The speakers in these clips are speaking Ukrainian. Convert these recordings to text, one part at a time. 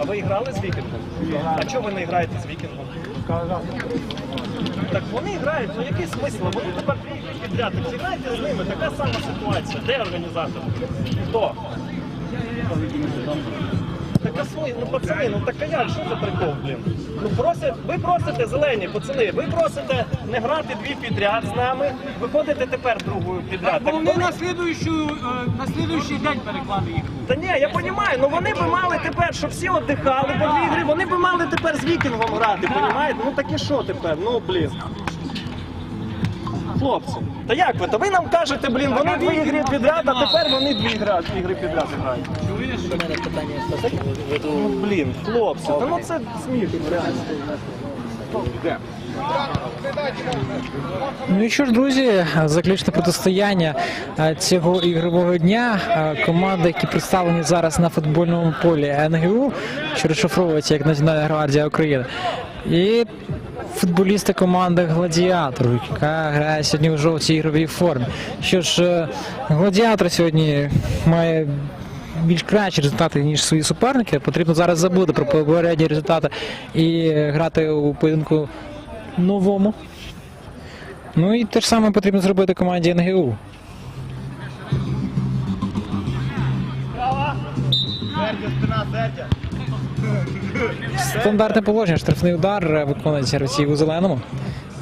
А ви грали з вікінгом? А чого ви не граєте з вікінгом? Так вони грають, ну який смисл? Вони тепер дві підряд. Так зіграйте з ними, така сама ситуація. Де організатор? Хто? Така смисл, ну пацани, ну так а як, що за прикол, блін? Ну просять, ви просите, зелені, пацани, ви просите не грати дві підряд з нами, виходите тепер другою підряд. Бо вони на слідуючу, е, на слідуючий день переклали їх. Та ні, я розумію, ну вони би мали тепер, щоб всі віддихали по дві ігри, вони би мали тепер з вікінгом грати, розумієте? Ну так і що тепер? Ну блін. Хлопці, та як ви? Та ви нам кажете, блін, вони дві ігри підряд, а тепер вони дві ігри, дві ігри підряд грають. Ну блін, хлопці, та ну це сміх, реально. Ну і що ж, друзі, заключне протистояння е, цього ігрового дня. Е, Команди, які представлені зараз на футбольному полі НГУ, що розшифровується як Національна гвардія України. І футболісти команди Гладіатор, яка грає сьогодні у жовтій ігровій формі. Що ж, е, гладіатор сьогодні має більш кращі результати, ніж свої суперники. Потрібно зараз забути про попередні результати і грати у поєдинку новому. Ну і те ж саме потрібно зробити команді НГУ. Стандартне положення, штрафний удар е, виконується гравці у зеленому.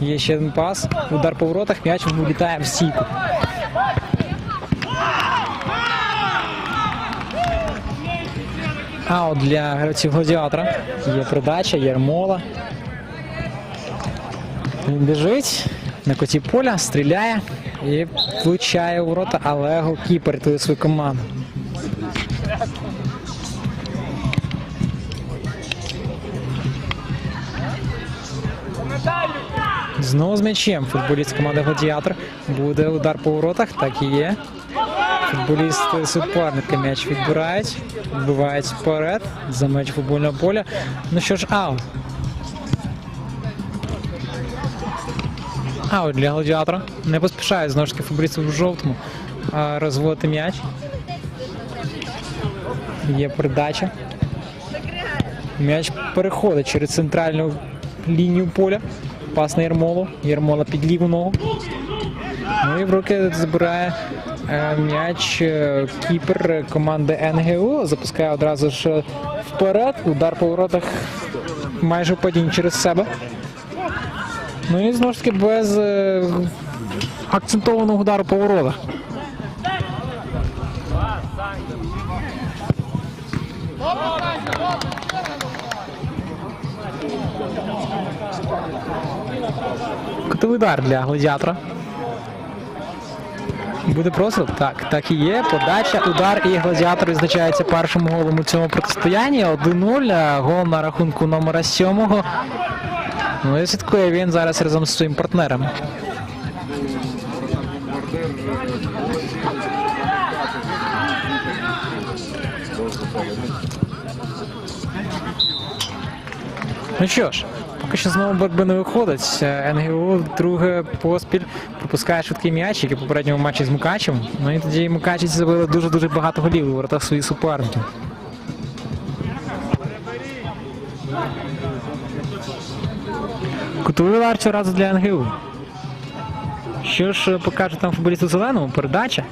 Є ще один пас, удар по воротах, м'яч влітає в стійку. Аут для гравців гладіатора. Є передача, Єрмола. Він біжить на коті поля, стріляє і влучає у ворота, але голкіпер рятує свою команду. Знову з м'ячем футболіст команди Гладіатор. Буде удар по воротах, так і є. Футболісти суперники м'яч відбирають, вбивають вперед за м'яч футбольного поля. Ну що ж, аут. Аут для гладіатора. Не поспішає знову ж таки футболістів в жовтому розводити м'яч. Є передача. М'яч переходить через центральну лінію поля. Пас на Єрмолу. Єрмола під ліву ногу. Ну і в руки забирає е, м'яч е, кіпер команди НГУ. Запускає одразу ж вперед. Удар по воротах майже в падінні через себе. Ну і знову ж таки без е, акцентованого удару по воротах. Кутовий удар для гладіатора. Буде просто? Так, так і є. Подача, удар і гладіатор відзначається першим голом у цьому протистоянні. 1-0. Гол на рахунку номера 7. Ну і слідкує він зараз разом з своїм партнером. Ну що ж, поки що знову боротьби не виходить. Е, НГУ друге поспіль пропускає швидкий м'яч, як і в попередньому матчі з Мукачем. Ну і тоді Мукачівці забили дуже-дуже багато голів у воротах своїх суперників. Кутовий удар разу для НГУ. Що ж покаже там футболіст у зеленому? Передача.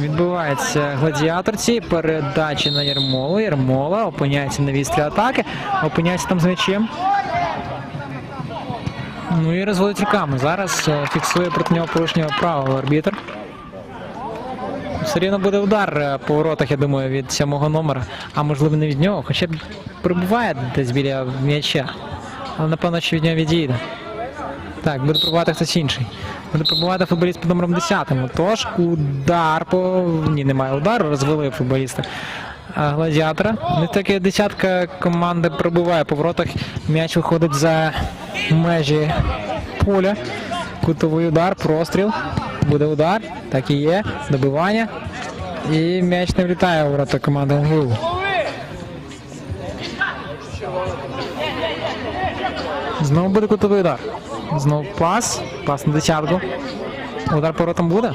Відбувається гладіаторці. Передача на Єрмолу. Єрмола опиняється на вістрі атаки. Опиняється там з м'ячем. Ну і розводить руками. Зараз е, фіксує проти нього порушення правил арбітр. Все рівно буде удар е, по воротах, я думаю, від сьомого номера, а можливо не від нього, хоча прибуває десь біля м'яча. Але напевно, що від нього відійде. Так, буде пробувати хтось інший. Буде пробувати футболіст під номером 10. Тож удар по. Ні, немає удару, розвели футболіста. Гладіатора. Не таки десятка команди пробиває по воротах. М'яч виходить за межі поля. Кутовий удар, простріл. Буде удар. Так і є. Добивання. І м'яч не влітає у ворота команди НГУ. Знову буде кутовий удар. Знову пас. Пас на десятку. Удар поворотом буде?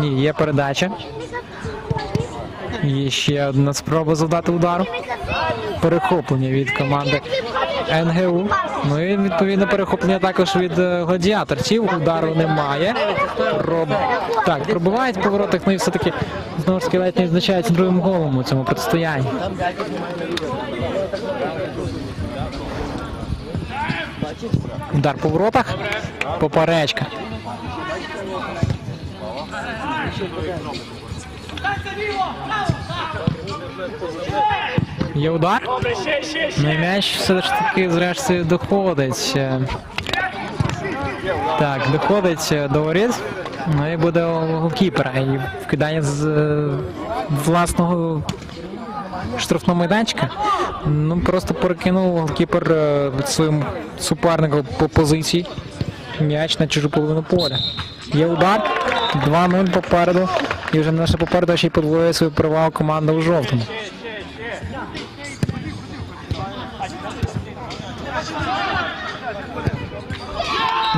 Ні, є передача. Є ще одна спроба завдати удару. перехоплення від команди НГУ. Ну і відповідно перехоплення також від е, гладіаторців. Удару немає. Проб... Так, пробивають по воротах, ну і все-таки знову ж таки не відзначається другим голом у цьому протистоянні. Удар по воротах. Поперечка. Є удар. М'яч все ж таки зрештою доходить. е, Так, доходить е, до воріт. Ну і буде голкіпера. І вкидання з е, власного штрафного майданчика. Ну просто перекинув голкіпер своїм супернику по позиції. М'яч на чужу половину поля. Є удар. 2-0 попереду. І вже наша попереду ще й подвоює свою перевагу команда у жовтому.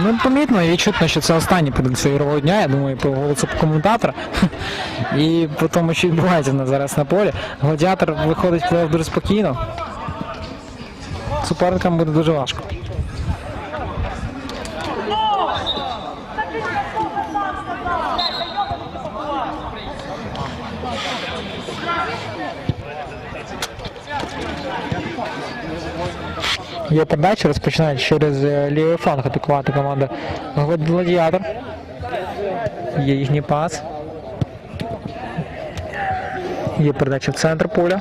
Ну, помітно і чутно, що це останній подивився ігрового дня, я думаю, по голосу коментатора. І по тому, що відбувається зараз на полі. Гладіатор виходить в плей-офф дуже спокійно. Суперникам буде дуже важко. Є передача, розпочинають через е, лівий фланг атакувати команда Глад- Гладіатор. Є їхній пас. Є передача в центр поля.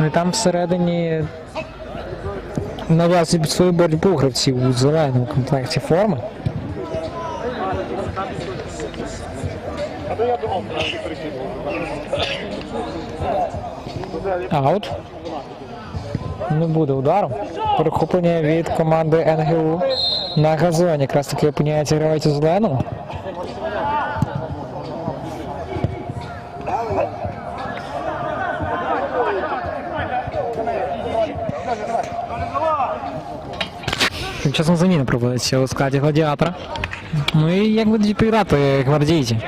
Ну і там всередині нав'язують свою боротьбу гравців у зеленому комплекті форми. Аут. Не буде удару. Перехоплення від команди НГУ на газоні. Якраз таки опиняється гравець у зеленому. Тим часом заміна проводиться у складі гладіатора. Ну і як будуть відповідати гвардійці.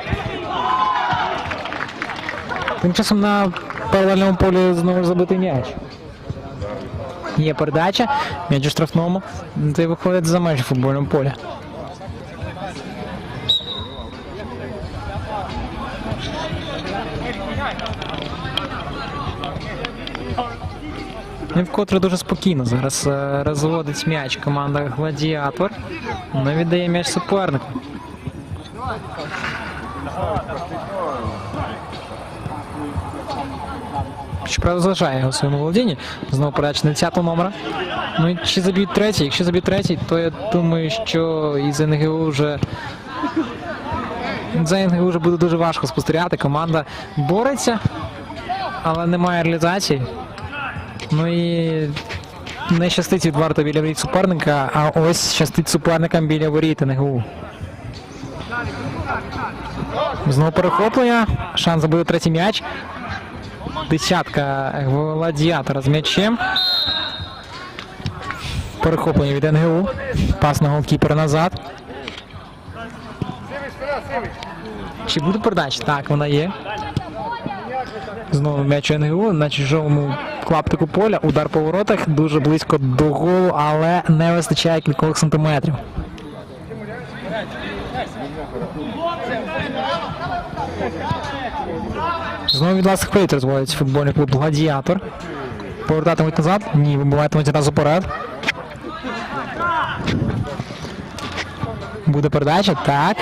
Тим часом на паралельному полі знову забитий м'яч. Є передача, м'яч у штрафному. Й виходить за межі футбольного поля. І вкотре дуже спокійно зараз е, розводить м'яч команда Гладіатор. Не віддає м'яч супернику. Щоправда, залишає його своєму володінні. Знову передача на 10 номера. Ну і чи заб'ють третій? Якщо заб'ють третій, то я думаю, що із НГУ вже. За НГУ вже буде дуже важко спостерігати. Команда бореться, але немає реалізації. Ну і не щастить від варта біля воріт суперника, а ось щастить суперникам біля воріт НГУ. Знову перехоплення. Шанс забити третій м'яч. Десятка гладіатора з м'ячем. Перехоплення від НГУ. Пас на голкіпера назад. Чи буде передача? Так, вона є. Знову м'яч НГУ на чужому клаптику поля. Удар по воротах дуже близько до голу, але не вистачає кількох сантиметрів. Знову від власних воріт розводиться футбольний клуб Гладіатор. Повертатимуть назад? Ні, вибиватимуть одразу поряд. Буде передача? Так.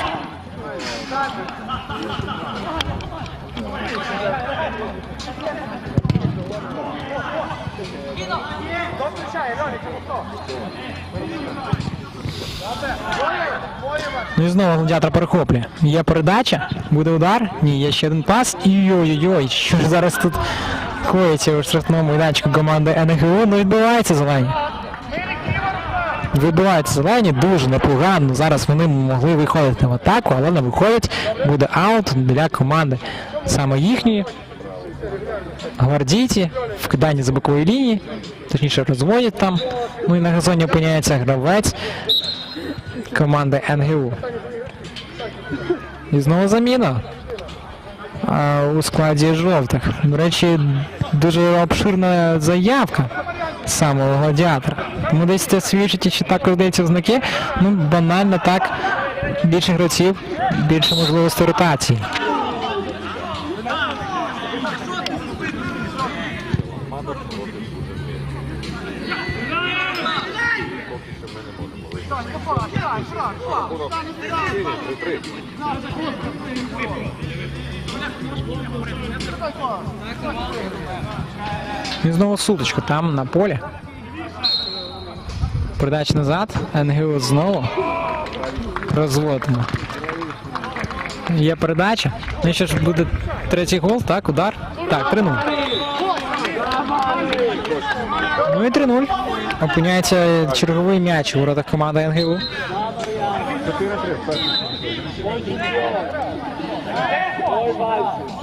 Ну і знову гладіатор перехоплює. Є передача, буде удар. Ні, є ще один пас. І ой-ой-ой, що ж зараз тут коїться у штрафному майданчику команди НГУ. Ну відбувається зелені. Вибиваються зелені дуже непогано. Зараз вони могли виходити в атаку, але не виходять. Буде аут для команди саме їхньої. Гвардійці, вкидання за бокової лінії, точніше розводять там. Ну і на газоні опиняється гравець команди НГУ. І знову заміна а, у складі жовтих. До речі, дуже обширна заявка самого гладіатора. Тому десь це свідчить, що також дається знаки. Ну, банально так, більше гравців, більше можливості ротації. І знову суточка там на полі. Передача назад. НГУ знову. Розводимо. Є передача. Ну що ж буде третій гол, так, удар. Так, 3-0. Ну і 3-0. Опиняється черговий м'яч у воротах команди НГУ. 4-3 в першому. Ой, Вальці.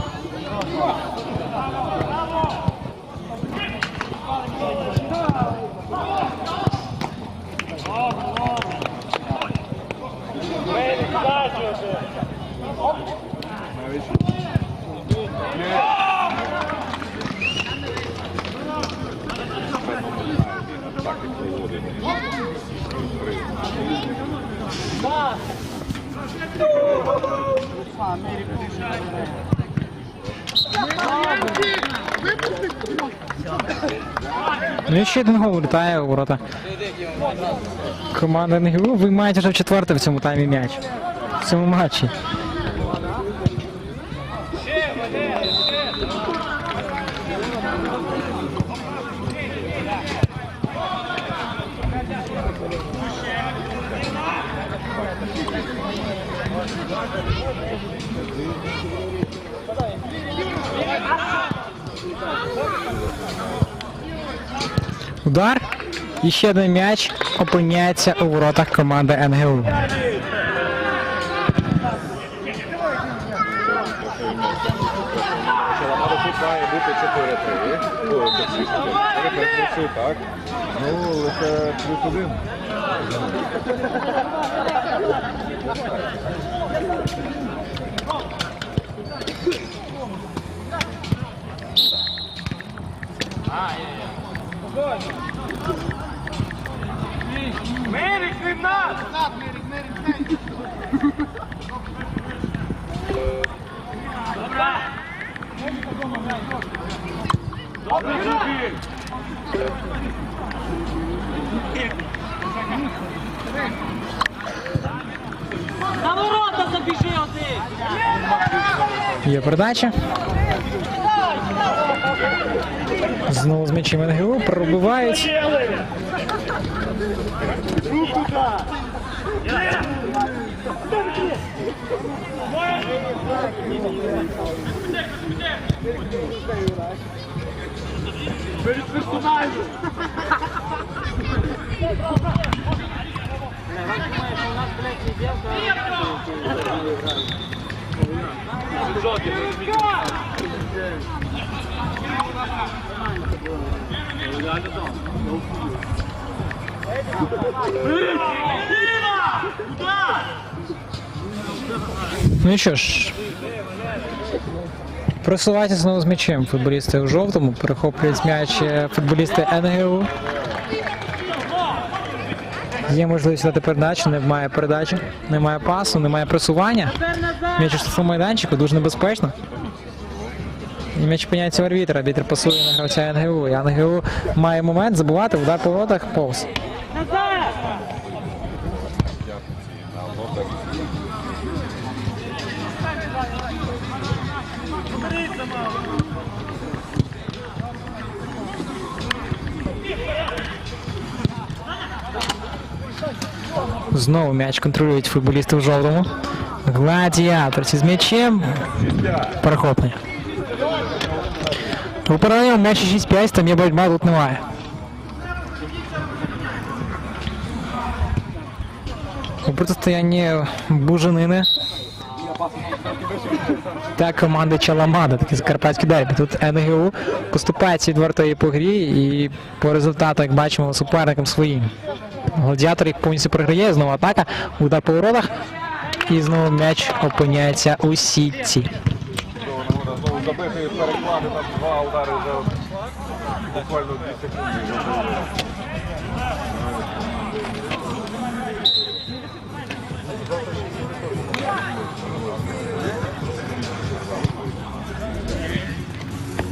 Так, як виводить. Ну і ще один гол влітає у ворота. Команда НГУ виймають вже четверте в цьому таймі м'яч. В цьому матчі. Удар. І ще один м'яч опиняється у воротах команди НГУ. Має бути 4-3. Ой, це 3-4. Перепрошую, так. Ну, лише плюс один. Мерик, від нас! На ворота забіжи один! Є передача. Знову з м'ячем НГУ пробивають. Ну що ж. Просуваються знову з м'ячем футболісти у жовтому, перехоплюють м'яч е, футболісти НГУ. Є можливість дати передачу, немає передачі, немає пасу, немає просування. М'яч у майданчику дуже небезпечно. І м'яч опиняється у арбітра. Арбітр пасує на гравця НГУ. І НГУ має момент забувати удар по воротах повз. Знову м'яч контролюють футболісти в жовтому. Гладіаторці з м'ячем. Перехоплення. У паралельному м'ячі 6-5, там є боротьба, тут немає. У протистоянні Бужанини та команди Чаламада, такі закарпатські дербі. Тут НГУ поступається відвертої по грі і по результату, як бачимо, суперникам своїм. Гладіатор їх повністю програє, знову атака, удар по воротах. І знову м'яч опиняється у сітці.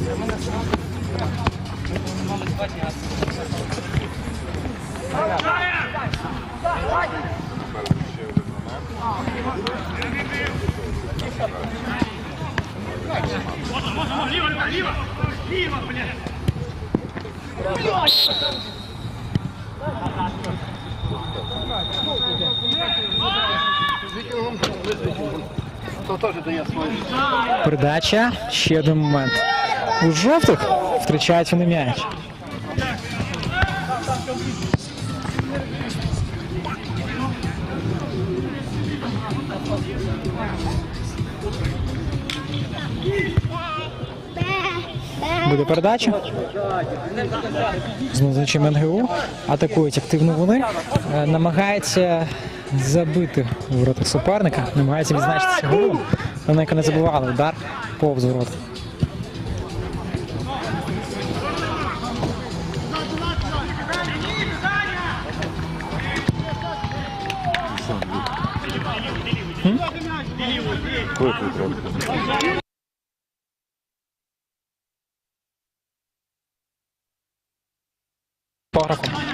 Нагода знову забити переклади, там два удари за буквально 2 секунди. Передача. Ще один момент. У жовтих втрачають вони м'яч. Буде передача. Знову зачем НГУ. Атакують активно вони. Е, Намагаються забити у воротах суперника. Намагаються відзначитися голом. Вони не забували удар повз ворота. Коли тут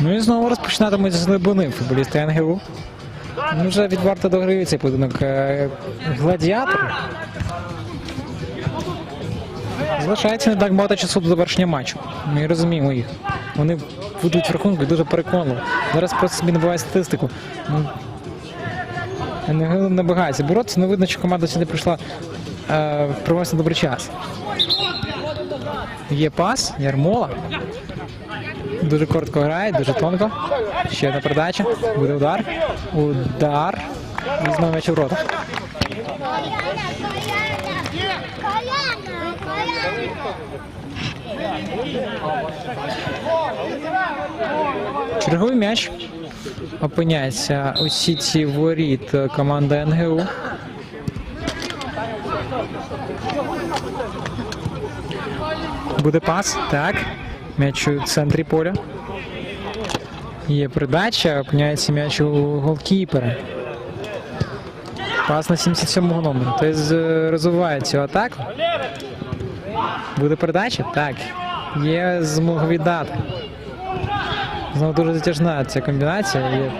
Ну і знову розпочинатимуть з глибини футболісти НГУ. Ну, вже відверто дограє цей поєдинок е, гладіатор. Залишається не так багато часу до завершення матчу. Ми розуміємо їх. Вони ведуть в рахунку дуже переконливо. Зараз просто собі набиває статистику. Ну, НГУ набагається боротися, але видно, що команда сюди прийшла е, провести добрий час. Є пас, Ярмола. Дуже коротко грає, дуже тонко. Ще одна передача. Буде удар. Удар. Знову м'яч у коляна, Черговий м'яч опиняється у сіті воріт команди НГУ. Буде пас. Так. М'яч у центрі поля. Є передача, опиняється м'яч у голкіпера. Пас на 77-го номера. Е, розвиває цю атаку. Буде передача? Так. Є змога віддати. Знову дуже затяжна ця комбінація. Є,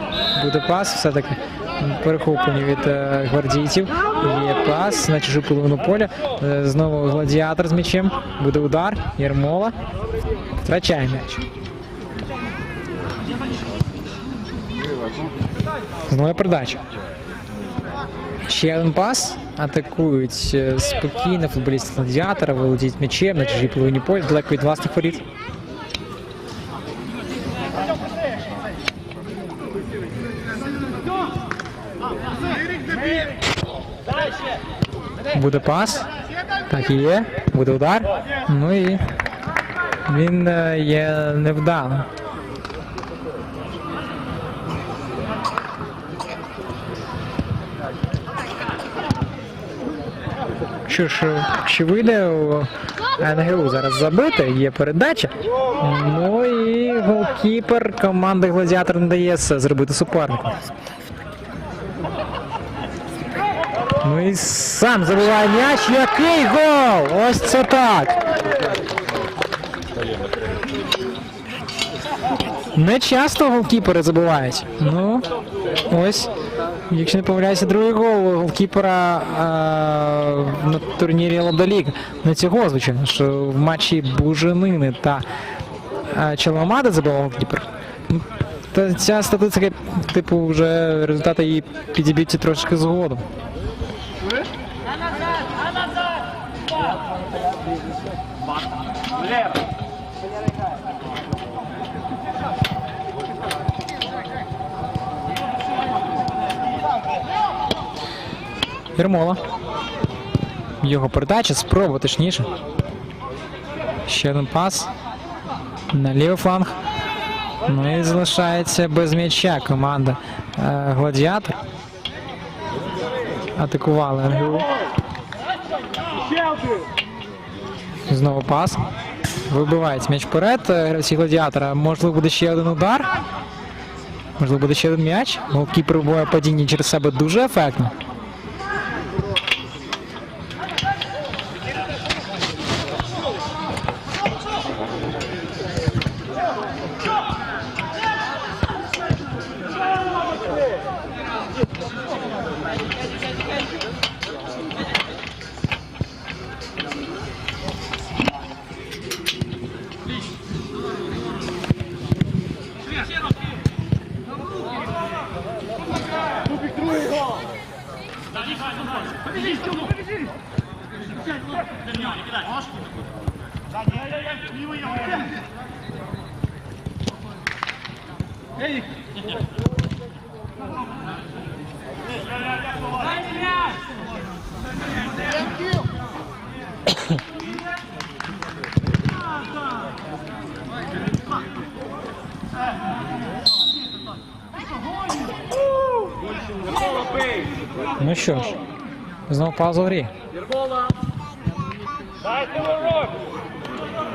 буде пас все-таки перехоплені від е, гвардійців. Є пас на чужу половину поля. Е, знову гладіатор з м'ячем. Буде удар. Єрмола. Втрачає м'яч. Знову передача. Ще один пас. Атакують е, спокійно футболісти гладіатора, володіють м'ячем на чужій половині поля, далеко від власних воріт. Буде пас. Так і є. Буде удар. Ну і він е, є невдалим. Що ж, е, чи вийде НГУ зараз забити, є передача. Ну і голкіпер команди Гладіатор не дає зробити супернику. Ну і сам забиває м'яч. Який гол! Ось це так. Не часто голкіпери забувають. Ну, ось. Якщо не помиляюся, другий гол голкіпера а, на турнірі Ладоліг. Не цього, звичайно, що в матчі Буженини та а, Челомада забивав голкіпер. Ну, Та ця статистика, типу, вже результати її підіб'ються трошки згодом. Єрмола. Його передача, спроба точніше. Ще один пас. На лівий фланг. Ну і залишається без м'яча команда е, Гладіатор. Атакували НГУ. Знову пас. Вибивають м'яч вперед. е, Гравці гладіатора. Можливо, буде ще один удар. Можливо, буде ще один м'яч. Голкіпер вибиває падіння через себе дуже ефектно. В грі.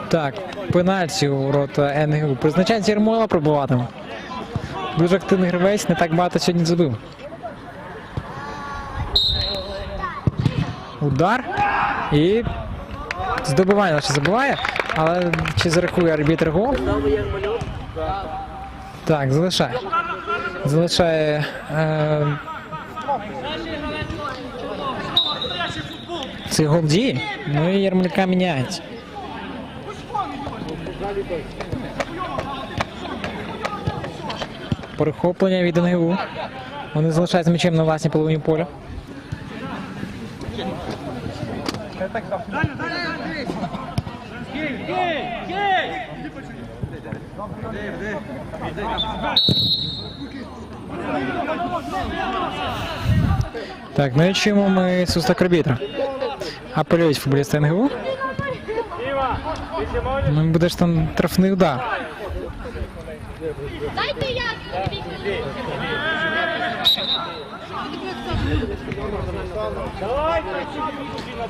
Так, пенальті у ворота НГУ. Призначається Єрмола пробуватиме. Дуже активний гравець, не так багато сьогодні забив. Удар. І здобивання наче забиває, але чи зарахує арбітр гол? Так, залишає. Залишає. Е... Цей гол діє. Ну і Єрмоляка міняється. Перехоплення від НГУ. Вони залишаються м'ячем на власній половині поля. Так, ну і чому ми свисток арбітра? Апелюють футболісти НГУ. Ну, буде ж там трафний удар. Дайте я.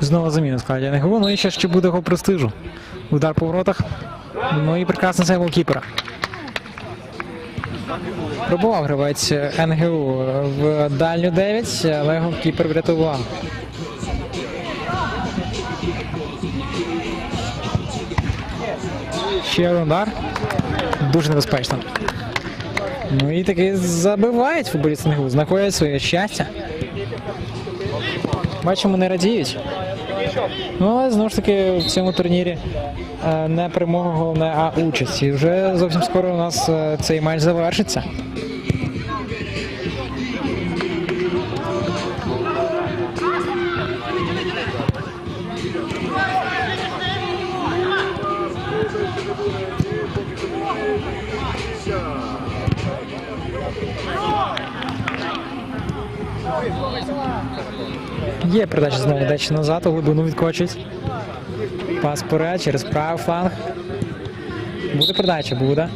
Знову заміна складі НГУ. Ну і ще ще буде гол престижу. Удар по воротах. Ну і прекрасний сейв голкіпера. Пробував гравець НГУ в дальню 9, але голкіпер врятував. Ще один удар. Дуже небезпечно. Ну і таки забивають футболісти Снігу, знаходять своє щастя. Бачимо, не радіють. Ну, але знову ж таки в цьому турнірі е, не перемога головне, а участь. І вже зовсім скоро у нас е, цей матч завершиться. Є передача знову дечі назад, у глибину відкочить. Пас вперед через правий фланг. Буде передача, буде.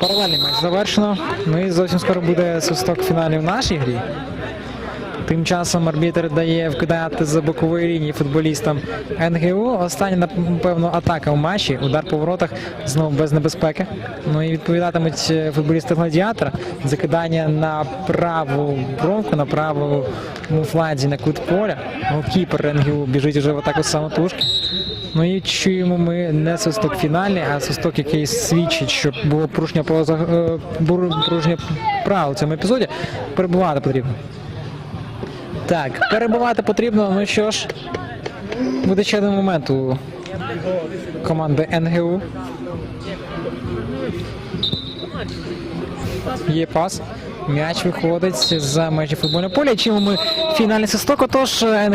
Паралельний матч завершено. Ну і зовсім скоро буде свисток фіналів в нашій грі. Тим часом арбітр дає вкидати за бокової лінії футболістам НГУ. Остання, напевно, атака в матчі. Удар по воротах знову без небезпеки. Ну і відповідатимуть е, футболісти гладіатора. Закидання на праву бровку, на правому фланзі на кут поля. Голкіпер НГУ біжить вже в атаку самотужки. Ну і чуємо ми не свисток фінальний, а свисток, який свідчить, що було порушення е, порушення правил в цьому епізоді. Перебувати потрібно. Так, перебувати потрібно. Ну що ж, буде ще один момент у команди НГУ. Є пас. М'яч виходить за межі футбольного поля. Чим ми фінальний свисток, отож